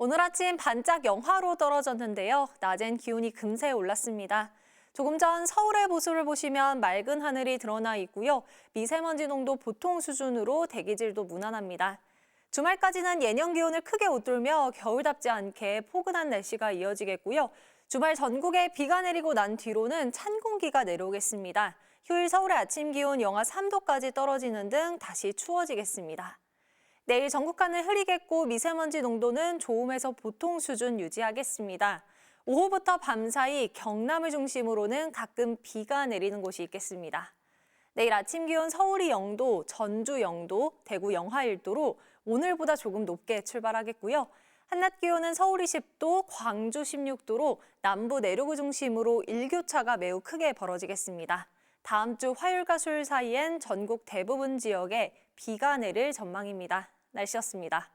오늘 아침 반짝 영하로 떨어졌는데요. 낮엔 기온이 금세 올랐습니다. 조금 전 서울의 모습을 보시면 맑은 하늘이 드러나 있고요. 미세먼지 농도 보통 수준으로 대기질도 무난합니다. 주말까지는 예년 기온을 크게 웃돌며 겨울답지 않게 포근한 날씨가 이어지겠고요. 주말 전국에 비가 내리고 난 뒤로는 찬 공기가 내려오겠습니다. 휴일 서울의 아침 기온 영하 3도까지 떨어지는 등 다시 추워지겠습니다. 내일 전국 하늘 흐리겠고 미세먼지 농도는 좋음에서 보통 수준 유지하겠습니다. 오후부터 밤사이 경남을 중심으로는 가끔 비가 내리는 곳이 있겠습니다. 내일 아침 기온 서울이 0도, 전주 0도, 대구 영하 1도로 오늘보다 조금 높게 출발하겠고요. 한낮 기온은 서울이 10도, 광주 16도로 남부 내륙을 중심으로 일교차가 매우 크게 벌어지겠습니다. 다음 주 화요일과 수요일 사이엔 전국 대부분 지역에 비가 내릴 전망입니다. 날씨였습니다.